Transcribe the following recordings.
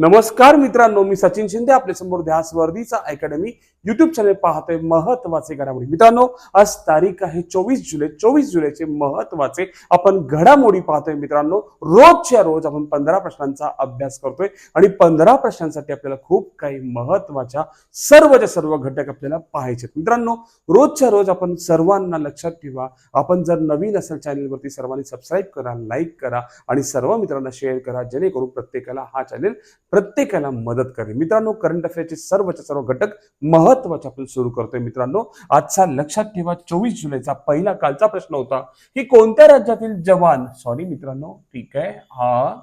नमस्कार मित्रांनो मी सचिन शिंदे आपल्यासमोर ध्यास अकॅडमी युट्यूब चॅनल पाहतोय महत्त्वाचे घडामोडी. मित्रांनो आज तारीख आहे चोवीस जुलै. चोवीस जुलैचे महत्त्वाचे आपण घडामोडी पाहतोय मित्रांनो. रोजच्या रोज आपण पंधरा प्रश्नांचा अभ्यास करतोय आणि पंधरा प्रश्नांसाठी आपल्याला खूप काही महत्त्वाच्या सर्वच्या सर्व घटक आपल्याला पाहायचे मित्रांनो रोजच्या रोज आपण सर्वांना लक्षात ठेवा. आपण जर नवीन असेल चॅनलवरती सर्वांनी सबस्क्राईब करा लाईक करा आणि सर्व मित्रांना शेअर करा. जेणेकरून प्रत्येकाला हा चॅनेल प्रत्येकाला मदत करेल. मित्रांनो करंट अफेअरचे सर्वच्या सर्व घटक महत्त्वाचे आपण सुरू करतोय मित्रांनो. आजचा लक्षात ठेवा चोवीस जुलैचा पहिला कालचा प्रश्न होता की कोणत्या राज्यातील जवान सॉरी मित्रांनो ठीक आहे हा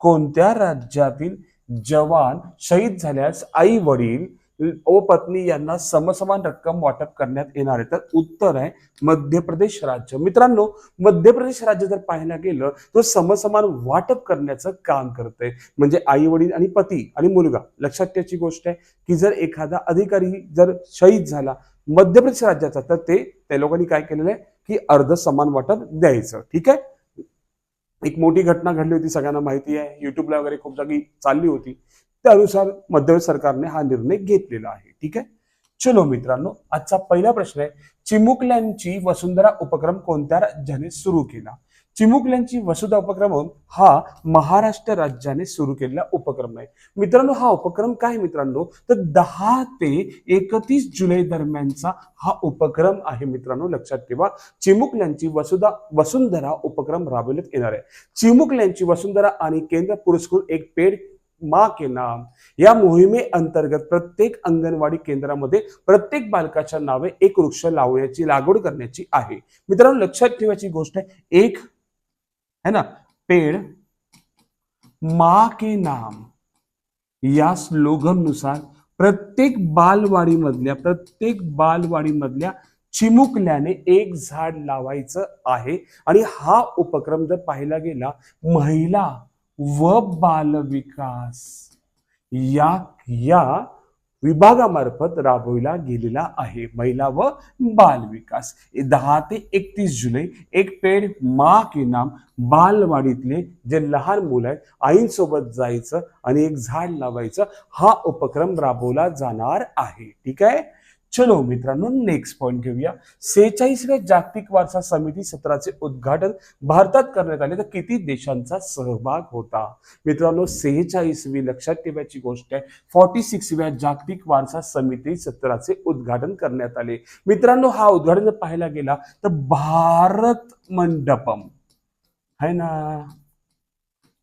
कोणत्या राज्यातील जवान शहीद झाल्यास आई वडील व पत्नी यांना समसमान रक्कम वाटप करण्यात येणार आहे. तर उत्तर आहे मध्य प्रदेश राज्य. मित्रांनो मध्य प्रदेश राज्य जर पाहायला गेलं तर समसमान वाटप करण्याचं काम करते म्हणजे आई वडील आणि पती आणि मुलगा. लक्षात त्याची गोष्ट आहे की जर एखादा अधिकारी जर शहीद झाला मध्य प्रदेश राज्याचा तर ते त्या लोकांनी काय केलेलं आहे की अर्ध समान वाटप द्यायचं. ठीक आहे? एक मोठी घटना घडली होती सगळ्यांना माहिती आहे. युट्यूबला वगैरे खूप जागी चालली होती. त्यानुसार मध्य सरकारने हा निर्णय घेतलेला आहे. ठीक आहे? चलो मित्रांनो आजचा पहिला प्रश्न आहे चिमुकल्यांची वसुंधरा उपक्रम कोणत्या राज्याने सुरू केला? चिमुकल्यांची वसुधा उपक्रम हा महाराष्ट्र राज्याने सुरू केलेला उपक्रम आहे मित्रांनो हा उपक्रम काय मित्रांनो? तर दहा ते एकतीस जुलै दरम्यानचा हा उपक्रम आहे मित्रांनो लक्षात ठेवा. चिमुकल्यांची वसुधा वसुंधरा उपक्रम राबवण्यात येणार आहे. चिमुकल्यांची वसुंधरा आणि केंद्र पुरस्कृत एक पेड माँ के नाम या मोहिमे अंतर्गत प्रत्येक अंगणवाडी केंद्रामध्ये प्रत्येक बालकाच्या नावे एक वृक्ष लावण्याची लागवड करण्याची आहे. मित्रांनो लक्षात ठेवायची गोष्ट आहे एक है ना पेड़ माँ के नाम या स्लोगननुसार प्रत्येक बालवाडी मधल्या प्रत्येक बालवाडी मधल्या चिमुकल्याने एक झाड लावायचं आहे. आणि हा उपक्रम जर पाहिला गेला महिला व बालविकास. या या विभागामार्फत राबविला गेलेला आहे. महिला व बाल विकास दहा ते एकतीस जुलै एक पेड मा के नाम बालवाडीतले जे लहान मुलं आहेत आईंसोबत जायचं आणि एक झाड लावायचं हा उपक्रम राबवला जाणार आहे. ठीक आहे? चलो मित्रांनो नेक्स्ट पॉईंट घेऊया. सेहेचाळीसव्या जागतिक वारसा समिती सत्राचे उद्घाटन भारतात करण्यात आले. तर किती देशांचा सहभाग होता? मित्रांनो सेहेचाळीसवी लक्षात ठेवायची गोष्ट आहे. फॉर्टी सिक्सव्या जागतिक वारसा समिती सत्राचे उद्घाटन करण्यात आले. मित्रांनो हा उद्घाटन जर पाहायला गेला तर भारत मंडपम. है ना?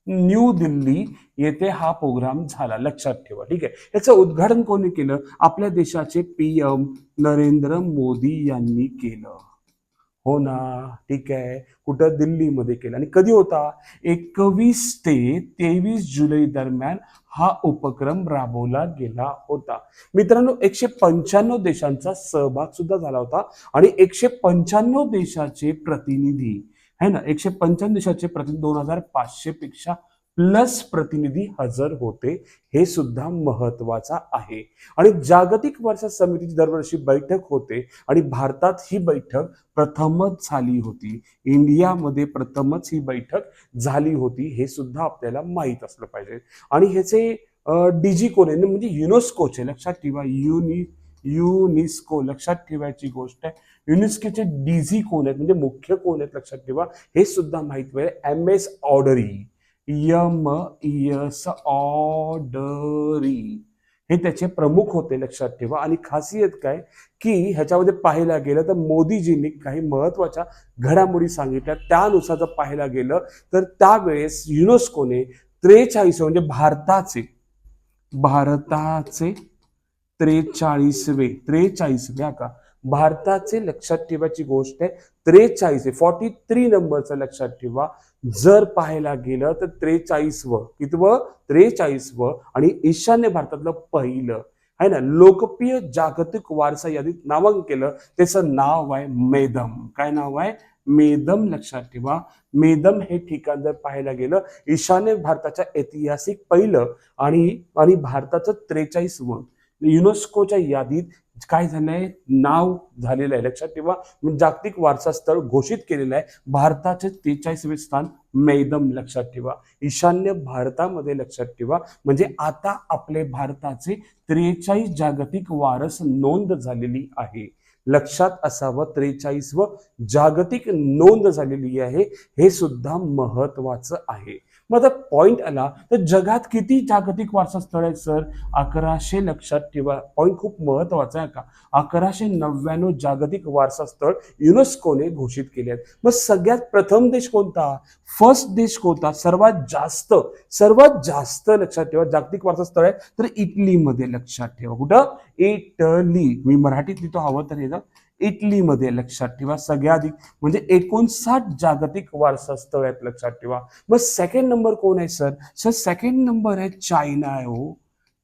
न्यू दिल्ली येथे हा प्रोग्राम झाला. लक्षात ठेवा. ठीक आहे? याचं उद्घाटन कोणी केलं? आपल्या देशाचे पीएम नरेंद्र मोदी यांनी केलं. हो ना. ठीक आहे. कुठं? दिल्लीमध्ये केलं. आणि कधी होता? एकवीस ते तेवीस जुलै दरम्यान हा उपक्रम राबवला गेला होता. मित्रांनो एकशे पंच्याण्णव देशांचा सहभाग सुद्धा झाला होता. आणि एकशे पंच्याण्णव देशाचे प्रतिनिधी है ना? एकशे पंच्याण्णव देशाचे प्रतिनिधी दोन हजार पाचशे पेक्षा प्लस प्रतिनिधी हजर होते. हे सुद्धा महत्त्वाचा आहे. आणि जागतिक वारसा समितीची दरवर्षी बैठक होते. आणि भारतात ही बैठक प्रथमच झाली होती. इंडियामध्ये प्रथमच ही बैठक झाली होती. हे सुद्धा आपल्याला माहीत असलं पाहिजे. आणि ह्याचे डीजी कोण आहे? म्हणजे युनेस्कोचे. लक्षात ठेवा. युनि युनिस्को लक्षात ठेवायची गोष्ट आहे. युनेस्कोचे डीजी कोण आहेत? म्हणजे मुख्य कोण आहेत? लक्षात ठेवा. हे सुद्धा माहीत पाहिजे एम एस ऑर्डरी यम यस ऑर्डरी हे त्याचे प्रमुख होते लक्षात ठेवा. आणि खासियत काय? की ह्याच्यामध्ये पाहायला गेलं तर मोदीजींनी काही महत्त्वाच्या घडामोडी सांगितल्या. त्यानुसार जर पाहायला गेलं तर त्यावेळेस युनेस्कोने त्रेचाळीस म्हणजे भारताचे भारताचे त्रेचाळीसवे त्रेचाळीसवे का? भारताचे लक्षात ठेवायची गोष्ट आहे त्रेचाळीस फॉर्टी थ्री नंबरचं लक्षात ठेवा. जर पाहायला गेलं तर त्रेचाळीसवं कितवं? त्रेचाळीसवं आणि ईशान्य भारतातलं पहिलं. आहे ना? लोकप्रिय जागतिक वारसा यादीत नामांकन केलं त्याचं नाव आहे मेदम. काय नाव आहे? मेदम लक्षात ठेवा. मेदम हे ठिकाण जर पाहायला गेलं ईशान्य भारताच्या ऐतिहासिक पहिलं आणि आणि भारताचं त्रेचाळीसवं. युनेस्कोच्या यादीत काय झालंय? नाव झालेलं आहे. लक्षात ठेवा. जागतिक वारसा स्थळ घोषित केलेलं आहे. भारताचे त्रेचाळीसवे स्थान मैदम लक्षात ठेवा. ईशान्य भारतामध्ये लक्षात ठेवा. म्हणजे आता आपले भारताचे त्रेचाळीस जागतिक वारस नोंद झालेली आहे. लक्षात असावं त्रेचाळीस व जागतिक नोंद झालेली आहे. हे सुद्धा महत्वाचं आहे. मग आता पॉईंट आला. तर जगात किती जागतिक वारसा स्थळ आहेत सर अकराशे लक्षात ठेवा. पॉईंट खूप महत्त्वाचा आहे का? अकराशे नव्याण्णव जागतिक वारसा स्थळ युनेस्कोने घोषित केले आहेत. मग सगळ्यात प्रथम देश कोणता? फर्स्ट देश कोणता? सर्वात जास्त सर्वात जास्त लक्षात ठेवा. जागतिक वारसा स्थळ आहे तर इटलीमध्ये लक्षात ठेवा. कुठं? इटली. मी मराठीत लिहितो हवं तर हे ना इटलीमध्ये लक्षात ठेवा. सगळ्या अधिक म्हणजे एकोणसाठ जागतिक वारसा स्थळ आहेत लक्षात ठेवा. मग सेकंड नंबर कोण आहे सर सर सेकंड नंबर आहे चायना आहे हो.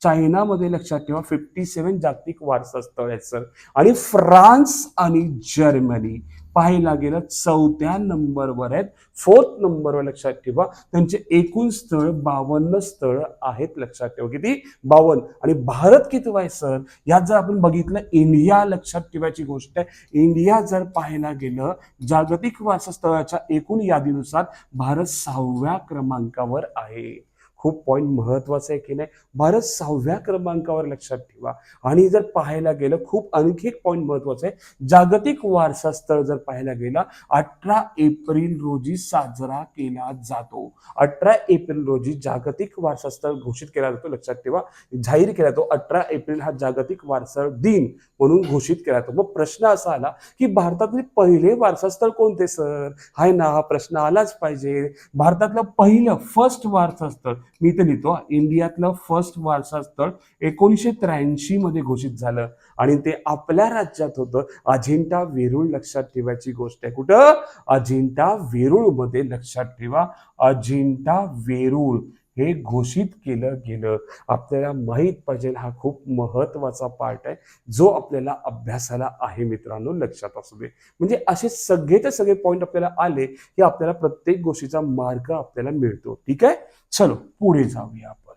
चायनामध्ये लक्षात ठेवा फिफ्टी सेवन जागतिक वारसा स्थळ आहेत सर आणि फ्रान्स आणि जर्मनी. पाहायला गेलं चौथ्या नंबरवर आहेत. फोर्थ नंबरवर लक्षात ठेवा त्यांचे एकूण स्थळ बावन्न स्थळ आहेत लक्षात ठेवा. किती? बावन्न. आणि भारत किती आहे सर? यात जर आपण बघितलं इंडिया लक्षात ठेवायची गोष्ट आहे. इंडिया जर पाहायला गेलं जागतिक वारसास्थळाच्या एकूण यादीनुसार भारत सहाव्या क्रमांकावर आहे. खूप पॉईंट महत्त्वाचा आहे की नाही? भारत सहाव्या क्रमांकावर लक्षात ठेवा. आणि जर पाहायला गेलं खूप आणखी एक पॉईंट महत्त्वाचा आहे. जागतिक वारसा स्थळ जर पाहायला गेला अठरा एप्रिल रोजी साजरा केला जातो. अठरा एप्रिल रोजी जागतिक वारसा स्थळ घोषित केला जातो लक्षात ठेवा. जाहीर केला जातो अठरा एप्रिल हा जागतिक वारसा दिन म्हणून घोषित केला जातो. मग प्रश्न असा आला की भारतातले पहिले वारसा स्थळ कोणते सर? हाय ना हा प्रश्न आलाच पाहिजे. भारतातलं पहिलं फर्स्ट वारसा स्थळ मी इथे लिहितो इंडियातलं फर्स्ट वारसा स्थळ एकोणीसशे त्र्याऐंशी मध्ये घोषित झालं. आणि ते आपल्या राज्यात होतं. अजिंठा वेरूळ लक्षात ठेवायची गोष्ट आहे. कुठं? अजिंठा वेरूळमध्ये लक्षात ठेवा. अजिंठा वेरूळ. हे घोषित केलं गेलं. आपल्याला माहीत पाहिजे हा खूप महत्त्वाचा पार्ट आहे जो आपल्याला अभ्यासाला आहे मित्रांनो लक्षात असू दे. म्हणजे असे सगळेचे सगळे पॉईंट आपल्याला आले की आपल्याला प्रत्येक गोष्टीचा मार्ग आपल्याला मिळतो. ठीक आहे? चलो पुढे जाऊया आपण.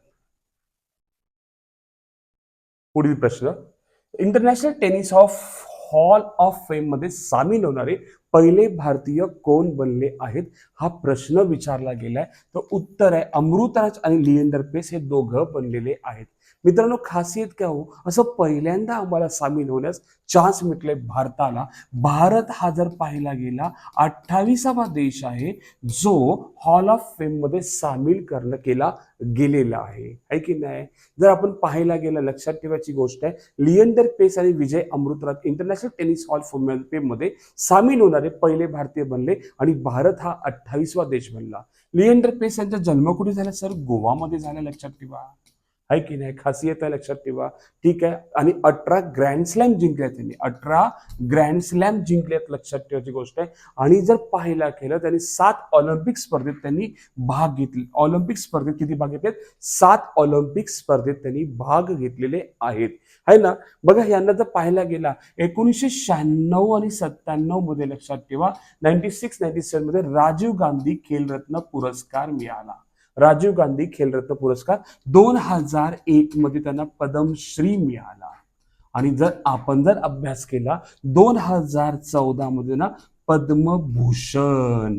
पुढील प्रश्न. International tennis of hall of फेममध्ये सामील होणारे पहिले भारतीय कोण बनले आहेत? हा प्रश्न विचारला गेलाय. तर उत्तर आहे अमृतराज आणि लिएंडर पेस हे दोघं बनलेले आहेत. मित्रांनो खासियत काय हो? असं पहिल्यांदा आम्हाला सामील होण्यास चान्स मिटले भारताला. भारत हा जर पाहिला गेला अठ्ठावीसावा देश आहे जो हॉल ऑफ फेममध्ये सामील करणं केला गेलेला आहे. है की नाही? जर आपण पाहायला गेलं लक्षात ठेवायची गोष्ट आहे लिएंडर पेस आणि Vijay Amritraj international tennis hall फेममध्ये सामील होणारे पहिले भारतीय बनले आणि भारत हा अठ्ठावीसवा देश बनला. लिएंडर पेस यांचा जन्म कुठे झाला सर? गोवामध्ये झाला लक्षात ठेवा. आहे की नाही? खासियत आहे लक्षात ठेवा। ठीक आहे आणि अठरा ग्रँड स्लॅम जिंकल्या त्यांनी. अठरा ग्रँड स्लॅम जिंकल्यात लक्षात ठेवायची गोष्ट आहे. आणि जर पाहायला केलं त्यांनी सात ऑलिम्पिक स्पर्धेत त्यांनी भाग घेतले. ऑलिम्पिक स्पर्धेत किती भाग घेतलेत? सात ऑलिम्पिक स्पर्धेत त्यांनी भाग घेतलेले आहेत. है ना? बघा यांना जर पाहायला गेला एकोणीसशे शहाण्णव आणि सत्त्याण्णवमध्ये लक्षात ठेवा नाईन्टी सिक्स नाईन्टी सेव्हनमध्ये राजीव गांधी खेलरत्न पुरस्कार मिळाला. राजीव गांधी खेलरत्न पुरस्कार दोन हजार एक मध्ये त्यांना पद्मश्री मिळाला. आणि जर आपण जर अभ्यास केला दोन हजार चौदा मध्ये ना पद्मभूषण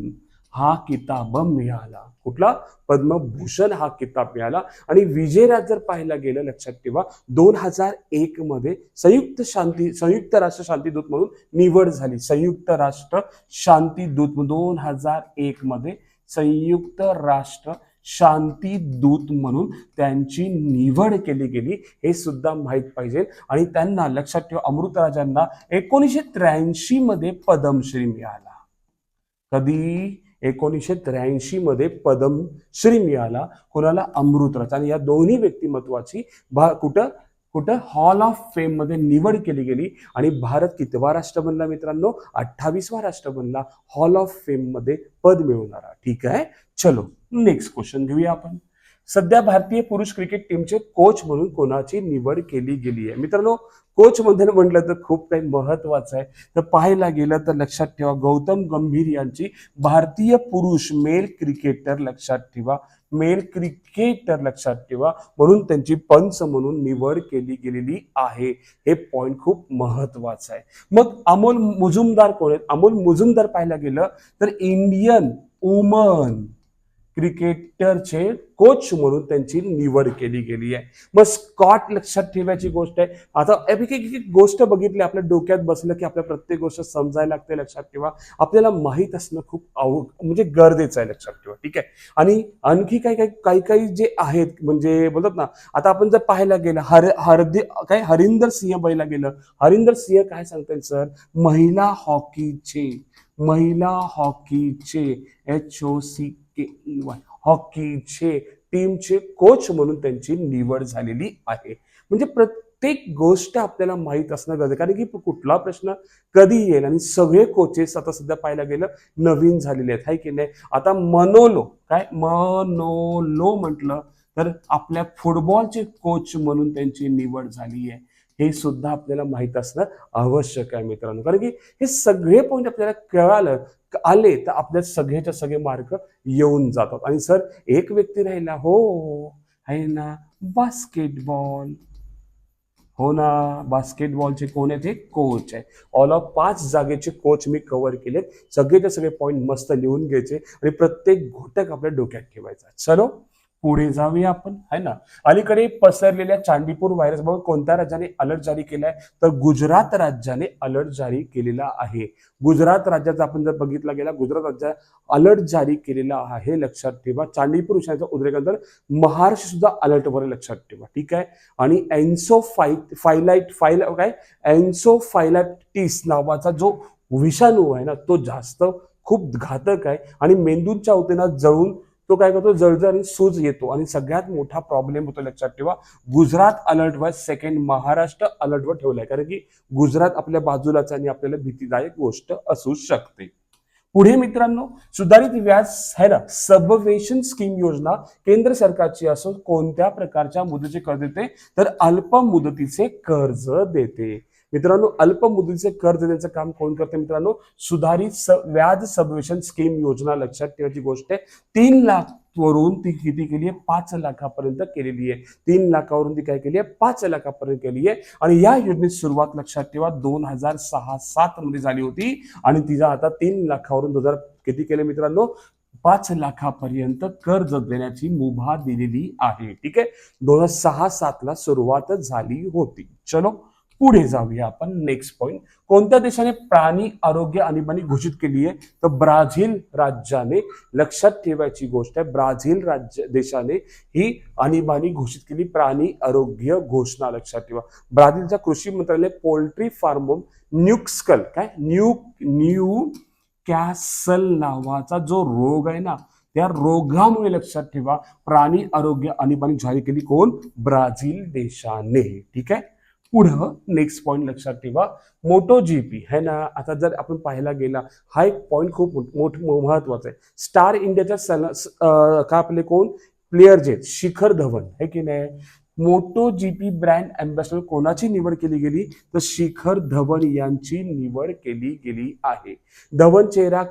हा किताब मिळाला. कुठला? पद्मभूषण हा किताब मिळाला. आणि विजयराज जर पाहायला गेलं लक्षात ठेवा दोन हजार एक मध्ये संयुक्त शांती संयुक्त राष्ट्र शांतीदूत म्हणून निवड झाली. संयुक्त राष्ट्र शांतीदूत दोन हजार एक मध्ये संयुक्त राष्ट्र शांती दूत म्हणून त्यांची निवड केली गेली हे सुद्धा माहीत पाहिजे. आणि त्यांना लक्षात ठेवा अमृतराजांना एकोणीसशे त्र्याऐंशी मध्ये पद्मश्री मिळाला. कधी? एकोणीसशे त्र्याऐंशी मध्ये पद्मश्री मिळाला. कोणाला? अमृतराज आणि या दोन्ही व्यक्तिमत्वाची भा कुठं? कुठं? हॉल ऑफ फेममध्ये निवड केली गेली. आणि भारत कितवा राष्ट्र बनला मित्रांनो? अठ्ठावीसवा राष्ट्र बनला. हॉल ऑफ फेममध्ये पद मिळवणारा. ठीक आहे? चलो नेक्स्ट क्वेश्चन घेऊया आपण. सध्या भारतीय पुरुष क्रिकेट टीमचे कोच म्हणून कोणाची निवड केली गेली आहे मित्रांनो कोच मध्ये म्हटलं तर खूप काही महत्वाचं आहे. तर पाहायला गेलं तर लक्षात ठेवा गौतम गंभीर यांची भारतीय पुरुष मेल क्रिकेटर लक्षात ठेवा. मेल क्रिकेटर लक्षात ठेवा. म्हणून त्यांची पंच म्हणून निवड केली गेलेली आहे. हे पॉइंट खूप महत्वाचं आहे. मग अमोल मुजुमदार कोण आहेत? अमोल मुजुमदार पाहायला गेलं तर इंडियन वुमन. क्रिकेटरचे कोच म्हणून त्यांची निवड केली गेली आहे. मग स्कॉट लक्षात ठेवायची गोष्ट आहे. आता एक एक गोष्ट बघितली आपल्या डोक्यात बसलं की आपल्या प्रत्येक गोष्ट समजायला लागते लक्षात ठेवा. आपल्याला माहीत असणं खूप आवड म्हणजे गरजेचं आहे लक्षात ठेवा ठीक आहे? आणि आणखी काही काही काही काही जे आहेत म्हणजे बोलतात ना आता आपण जर पाहायला गेलं हर हरदी काय हरिंदर सिंह बैला गेलं. हरिंदर सिंह काय सांगताय सर? महिला हॉकीचे. महिला हॉकीचे H O C K E Y हॉकीचे टीमचे कोच म्हणून त्यांची निवड झालेली आहे. म्हणजे प्रत्येक गोष्ट आपल्याला माहीत असणं गरजेचं कारण की कुठला प्रश्न कधी येईल आणि सगळे कोचेस आता सध्या पाहायला गेलं नवीन झालेले आहेत. हाय की नाही? आता मनोलो काय? मनोलो म्हटलं तर आपल्या फुटबॉलचे कोच म्हणून त्यांची निवड झाली आहे. हे सुद्धा आपल्याला माहीत असणं आवश्यक आहे मित्रांनो. कारण की हे सगळे पॉईंट आपल्याला कळालं आले तर आपल्या सगळ्याच्या सगळे मार्क येऊन जातात. आणि सर एक व्यक्ती राहिला हो आहे ना बास्केटबॉल हो ना बास्केटबॉलचे कोण आहेत? हे कोच आहे ऑल ऑफ पाच जागेचे कोच मी कव्हर केलेत. सगळेचे सगळे पॉईंट मस्त लिहून घ्यायचे. आणि प्रत्येक घटक आपल्या डोक्यात ठेवायचा. चलो पुढे जाऊया आपण है ना? अलीकडे पसरलेल्या चांदीपूर व्हायरसबाबत कोणत्या राज्याने अलर्ट जारी केलाय? तर गुजरात राज्याने अलर्ट जारी केलेला आहे. गुजरात राज्याचा आपण जर बघितला गेला गुजरात राज्यात अलर्ट जारी केलेला आहे लक्षात ठेवा. चांदीपूर विषयाचा उद्रेकानंतर महाराष्ट्र सुद्धा अलर्टवर लक्षात ठेवा ठीक आहे? आणि एन्सो फाय फायलाइट फाईल काय? एन्सो फायलाटिस नावाचा जो विषाणू आहे ना तो जास्त खूप घातक आहे. आणि मेंदूच्या अवतीनं जळून तो काय करतो? जळजळ सूज येतो आणि सगळ्यात मोठा प्रॉब्लेम होतो लक्षात ठेवा. गुजरात अलर्टवर सेकंड महाराष्ट्र अलर्टवर ठेवलाय. कारण की गुजरात आपल्या बाजूलाच आणि आपल्याला भीतीदायक गोष्ट असू शकते. पुढे मित्रांनो सुधारित व्याज आहे ना सबवेशन स्कीम योजना केंद्र सरकारची असून कोणत्या प्रकारच्या मुदतीचे कर्ज देते? तर अल्प मुदतीचे कर्ज देते. मित्रांनो अल्प मुदतीचे कर्ज देण्याचं काम कोण करते मित्रांनो? सुधारित व्याज सबवेशन स्कीम योजना लक्षात ठेवायची गोष्ट आहे. तीन लाख वरून ती किती केली आहे? पाच लाखापर्यंत केलेली आहे. तीन लाखावरून ती काय केली आहे? पाच लाखापर्यंत केली आहे. आणि या योजनेची सुरुवात लक्षात ठेवा दोन हजार सहा सात मध्ये झाली होती. आणि तिचा आता तीन लाखावरून दोन हजार किती केले मित्रांनो? पाच लाखापर्यंत कर्ज देण्याची मुभा दिलेली आहे. ठीक आहे? दोन हजार सहा सातला सुरुवात झाली होती. चलो पुढे जाऊया आपण. नेक्स्ट पॉइंट कोणत्या देशाने प्राणी आरोग्य आणीबाणी घोषित केली आहे? तर ब्राझील राज्याने लक्षात ठेवायची गोष्ट आहे ब्राझील राज्य देशाने ही आणीबाणी घोषित केली प्राणी आरोग्य घोषणा लक्षात ठेवा. ब्राझीलच्या कृषी मंत्रालय पोल्ट्री फार्म न्यूक्स्कल काय? न्यू न्यू कॅसल नावाचा जो रोग आहे ना त्या रोगामुळे लक्षात ठेवा प्राणी आरोग्य आणीबाणी जाहीर केली कोण? ब्राझील देशाने. ठीक आहे? पुढं नेक्स्ट पॉईंट लक्षात ठेवा. मोटो जीपी है ना? आता जर आपण पाहायला गेला हा एक पॉईंट खूप मोठ महत्त्वाचा आहे. स्टार इंडियाच्या सल का आपले कोण? प्लेयर जे आहेत, शिखर धवन है की नाही? मोटो जीपी ब्रँड अँबॅसेडर कोणाची निवड केली गेली? तर शिखर धवन यांची निवड केली गेली आहे. धवन चेहरा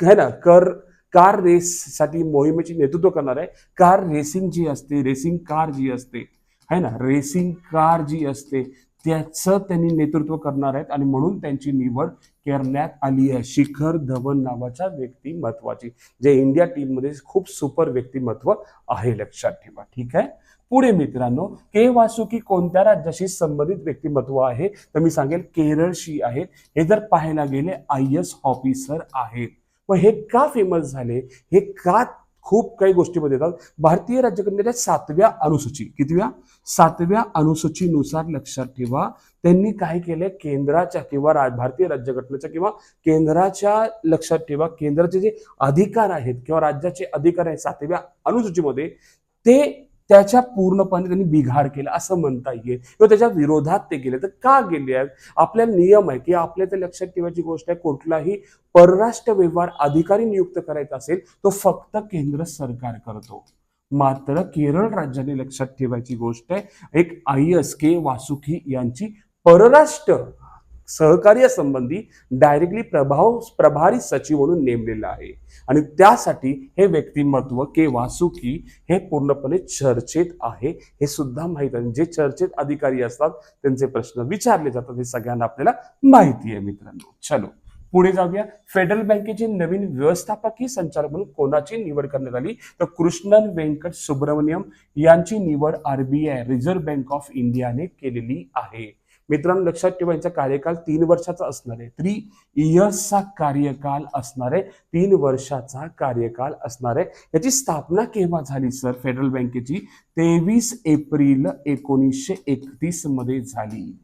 है ना? कर कार रेस साठी मोहिमेची नेतृत्व करणार आहे. कार रेसिंग जी असते रेसिंग कार जी असते है ना? रेसिंग कार जी असते त्याचं त्यांनी नेतृत्व करणार आहेत आणि म्हणून त्यांची निवड करण्यात आली आहे. शिखर धवन नावाच्या व्यक्तिमत्वाची जे इंडिया टीममध्ये खूप सुपर व्यक्तिमत्व आहे लक्षात ठेवा. ठीक आहे? पुढे मित्रांनो के वासुकी कोणत्या राज्याशी संबंधित व्यक्तिमत्व आहे? तर मी सांगेल केरळशी आहेत हे जर पाहायला गेले आय एस ऑफिसर आहेत. मग हे का फेमस झाले? हे का खूप काही गोष्टीमध्ये येतात. भारतीय राज्यघटनेच्या सातव्या अनुसूची कितव्या? सातव्या अनुसूचीनुसार लक्षात ठेवा. त्यांनी काय केलंय? केंद्राच्या किंवा राज भारतीय राज्यघटनेच्या किंवा केंद्राच्या लक्षात ठेवा. केंद्राचे जे अधिकार आहेत किंवा राज्याचे अधिकार आहेत सातव्या अनुसूचीमध्ये ते त्याच्या पूर्णपणे त्यांनी बिघाड केला असं म्हणता येईल. किंवा त्याच्या विरोधात ते गेले. तर का गेले आहेत? आपल्या नियम आहे की आपल्या ते लक्षात ठेवायची गोष्ट आहे कुठलाही परराष्ट्र व्यवहार अधिकारी नियुक्त करायचा असेल तो फक्त केंद्र सरकार करतो. मात्र केरळ राज्याने लक्षात ठेवायची गोष्ट आहे एक आय एस के वासुकी यांची परराष्ट्र सहकार्यासंबंधी डायरेक्टली प्रभाव प्रभारी सचिव म्हणून नेमलेलं आहे. आणि त्यासाठी हे व्यक्तिमत्व के वासुकी हे पूर्णपणे चर्चेत आहे हे सुद्धा माहीत आहे. जे चर्चेत अधिकारी असतात त्यांचे प्रश्न विचारले जातात हे सगळ्यांना आपल्याला माहिती आहे मित्रांनो. चलो पुढे जाऊया. फेडरल बँकेचे नवीन व्यवस्थापकीय संचालक म्हणून कोणाची निवड करण्यात आली? तर कृष्णन व्यंकट सुब्रमण्यम यांची निवड आरबीआय रिझर्व्ह बँक ऑफ इंडियाने केलेली आहे. मित्रांनो लक्षात ठेवा यांचा कार्यकाल तीन वर्षाचा असणार आहे. थ्री इयर्सचा कार्यकाल असणार आहे. तीन वर्षाचा कार्यकाल असणार आहे. याची स्थापना केव्हा झाली सर फेडरल बँकेची तेवीस एप्रिल एकोणीसशे एकतीसमध्ये झाली.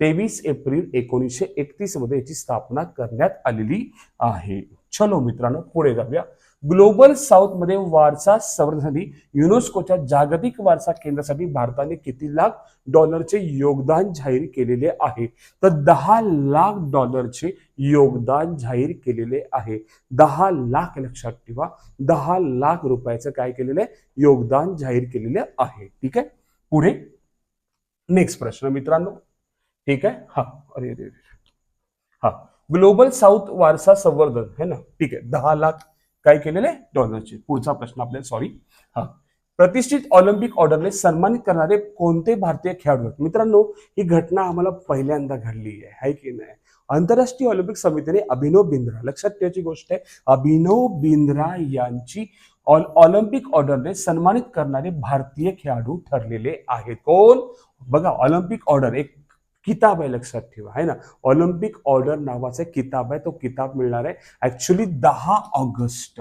तेवीस एप्रिल एकोणीसशे एकतीसमध्ये याची स्थापना करण्यात आलेली आहे. चलो मित्रांनो पुढे जाऊया. ग्लोबल साऊथमध्ये वारसा संवर्धनासाठी युनेस्कोच्या जागतिक वारसा केंद्रासाठी भारताने किती लाख डॉलरचे योगदान जाहीर केलेले आहे? तर दहा लाख डॉलरचे योगदान जाहीर केलेले आहे. दहा लाख लक्षात ठेवा दहा लाख रुपयाचं काय केलेलं आहे? योगदान जाहीर केलेले आहे. ठीक आहे? पुढे. नेक्स्ट प्रश्न मित्रांनो. ठीक आहे? हा. अरे अरे हा. ग्लोबल साऊथ वारसा संवर्धन है ना? ठीक आहे. दहा लाख काय केलेले? डॉलरचे पुढचा प्रश्न आपल्याला सॉरी हा. प्रतिष्ठित ऑलिम्पिक ऑर्डरने सन्मानित करणारे कोणते भारतीय खेळाडू आहेत? मित्रांनो ही घटना आम्हाला पहिल्यांदा घडली आहे हाय की नाही? आंतरराष्ट्रीय ऑलिम्पिक समितीने अभिनव बिंद्रा लक्षात ठेवायची गोष्ट आहे अभिनव बिंद्रा यांची ऑल- ऑलिम्पिक ऑर्डरने सन्मानित करणारे भारतीय खेळाडू ठरलेले आहेत. कोण? बघा ऑलिम्पिक ऑर्डर एक किताब आहे लक्षात ठेवा. आहे ना? ऑलिम्पिक ऑर्डर नावाचा किताब आहे तो किताब मिळणार आहे ऍक्च्युली दहा ऑगस्ट.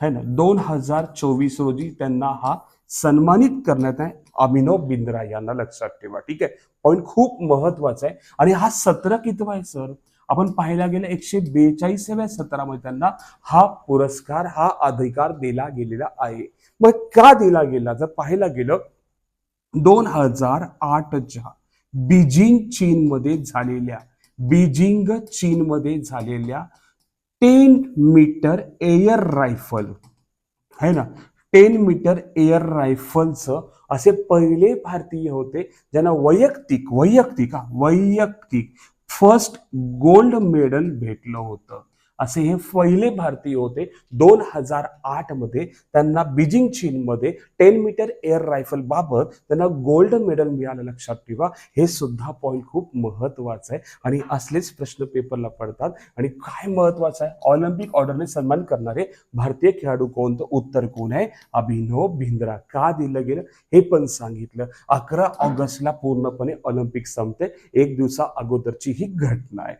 है ना? दोन हजार चोवीस रोजी त्यांना हा सन्मानित करण्यात आहे अभिनव बिंद्रा यांना लक्षात ठेवा. ठीक आहे? पॉईंट खूप महत्त्वाचा आहे. आणि हा सतरा कितवा आहे सर आपण पाहायला गेलं एकशे बेचाळीसाव्या सत्रामध्ये त्यांना हा पुरस्कार हा अधिकार दिला गेलेला आहे. मग का दिला गेला? जर पाहायला गेलं दोन हजार आठच्या बीजिंग चीनमध्ये झालेल्या बीजिंग चीनमध्ये झालेल्या टेन मीटर एअर रायफल है ना? टेन मीटर एअर रायफलचं असे पहिले भारतीय होते ज्यांना वैयक्तिक वैयक्तिक हा वैयक्तिक फर्स्ट गोल्ड मेडल भेटलं होतं. असे हे पहिले भारतीय होते. दोन हजार आठमध्ये त्यांना बीजिंग चीनमध्ये टेन मीटर एअर रायफल बाबत त्यांना गोल्ड मेडल मिळालं लक्षात ठेवा. हे सुद्धा पॉईंट खूप महत्वाचं आहे आणि असलेच प्रश्न पेपरला पडतात. आणि काय महत्वाचं आहे? ऑलिम्पिक ऑर्डरने सन्मान करणारे भारतीय खेळाडू कोण? तर उत्तर कोण आहे? अभिनव भिंद्रा. का दिलं गेलं? हे पण सांगितलं. अकरा ऑगस्टला पूर्णपणे ऑलिम्पिक संपते. एक दिवसा अगोदरची ही घटना आहे.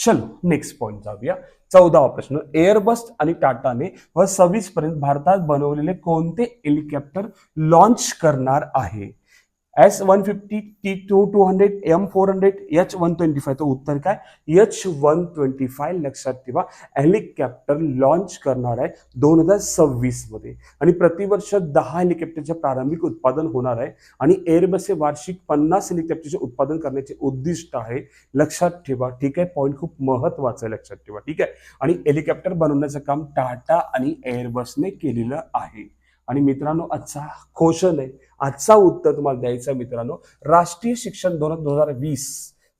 चलो नेक्स्ट पॉईंट जाऊया. चौदावा प्रश्न एअरबस आणि टाटाने व सव्वीस पर्यंत भारतात बनवलेले कोणते हेलिकॉप्टर लॉन्च करणार आहे? S one fifty T two two hundred M four hundred H one twenty five तर उत्तर काय? एच वन ट्वेंटी फाय लक्षात ठेवा. हेलिकॉप्टर लॉन्च करणार आहे दोन हजार सव्वीसमध्ये. आणि प्रतिवर्ष दहा हेलिकॉप्टरचे प्रारंभिक उत्पादन होणार आहे. आणि एअरबसचे वार्षिक पन्नास हेलिकॉप्टरचे उत्पादन करण्याचे उद्दिष्ट आहे. लक्षात ठेवा. ठीक आहे? पॉईंट खूप महत्वाचं आहे. लक्षात ठेवा. ठीक आहे? आणि हेलिकॉप्टर बनवण्याचं काम टाटा आणि एअरबसने केलेलं आहे. आणि मित्रांनो आजचा क्वेश्चन आहे आजचा उत्तर तुम्हाला द्यायचा मित्रांनो. राष्ट्रीय शिक्षण धोरण दोन हजार वीस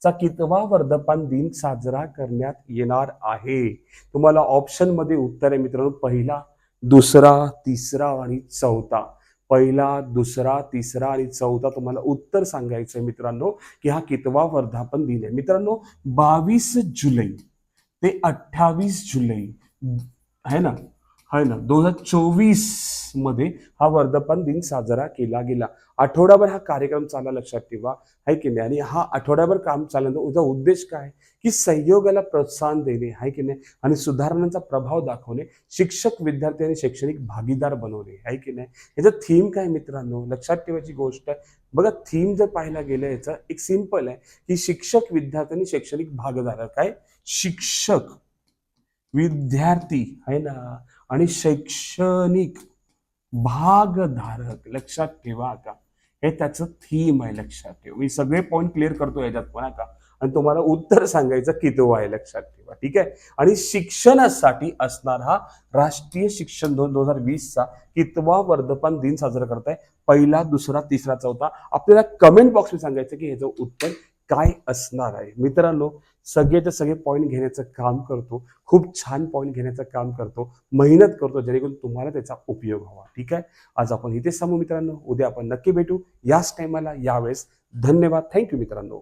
चा कितवा वर्धापन दिन साजरा करण्यात येणार आहे? तुम्हाला ऑप्शनमध्ये उत्तर आहे मित्रांनो पहिला दुसरा तिसरा आणि चौथा. पहिला दुसरा तिसरा आणि चौथा तुम्हाला उत्तर सांगायचं आहे मित्रांनो की हा कितवा वर्धापन दिन आहे. मित्रांनो बावीस जुलै ते अठ्ठावीस जुलै है ना? आहे ना. दोन हजार चोवीसमध्ये हा वर्धापन दिन साजरा केला गेला. आठवडाभर हा कार्यक्रम चालला लक्षात ठेवा. आहे की नाही? आणि हा आठवड्याभर काम चालल्यानंतर उद्या उद्देश काय? की सहयोगाला प्रोत्साहन देणे. आहे की नाही? आणि सुधारणांचा प्रभाव दाखवणे. शिक्षक विद्यार्थी आणि शैक्षणिक भागीदार बनवणे. आहे की नाही? याचा थीम काय मित्रांनो? लक्षात ठेवायची गोष्ट. आहे बघा थीम जर पाहायला गेलं याचा एक सिंपल आहे की शिक्षक विद्यार्थी आणि शैक्षणिक भागीदार. काय? शिक्षक विद्यार्थी. आहे ना? आणि शैक्षणिक भागधारक लक्षात ठेवा का हे त्याचं थीम आहे लक्षात ठेवा. मी सगळे पॉईंट क्लिअर करतो याच्यात पण का आणि तुम्हाला उत्तर सांगायचं कितवा आहे लक्षात ठेवा. ठीक आहे? आणि शिक्षणासाठी असणार हा राष्ट्रीय शिक्षण दोन दोन हजार वीसचा कितवा वर्धपान दिन साजरा करताय? पहिला दुसरा तिसरा चौथा. आपल्याला कमेंट बॉक्समध्ये सांगायचं की ह्याचं उत्तर काय असणार आहे. मित्रांनो सगळेचे सगळे पॉईंट घेण्याचं काम करतो. खूप छान पॉईंट घेण्याचं काम करतो. मेहनत करतो जेणेकरून तुम्हाला त्याचा उपयोग हवा ठीक आहे? आज आपण इथेच सांगू मित्रांनो. उद्या आपण नक्की भेटू. याच टायमाला यावेळेस धन्यवाद. थँक्यू मित्रांनो.